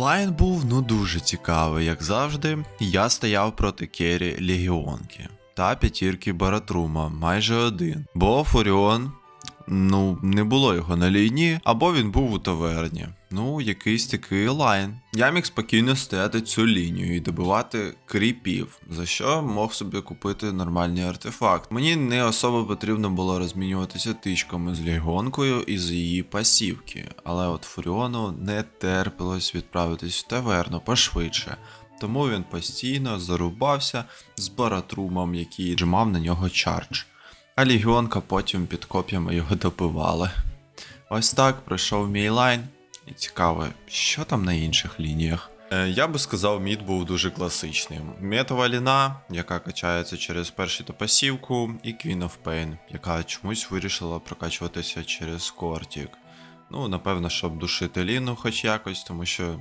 Лайн був ну дуже цікавий, як завжди. Я стояв проти Керрі Легіонки та п'ятірки Баратрума, майже один. Бо Фуріон, ну, не було його на лінії, або він був у таверні. Ну, якийсь такий лайн. Я міг спокійно стояти цю лінію і добивати кріпів, за що мог собі купити нормальний артефакт. Мені не особо потрібно було розмінюватися тичками з легонкою із її пасівки, але от Фуріону не терпілось відправитись в таверну пошвидше. Тому він постійно зарубався з баратрумом, який джимав на нього чардж. А легіонка потім під коп'ями його добивали. Ось так пройшов мій лайн. І цікаво, що там на інших лініях. Е, я би сказав, мід був дуже класичним. Метова ліна, яка качається через першу та пасівку, і Queen of Pain, яка чомусь вирішила прокачуватися через кортік. Ну, напевно, щоб душити ліну хоч якось, тому що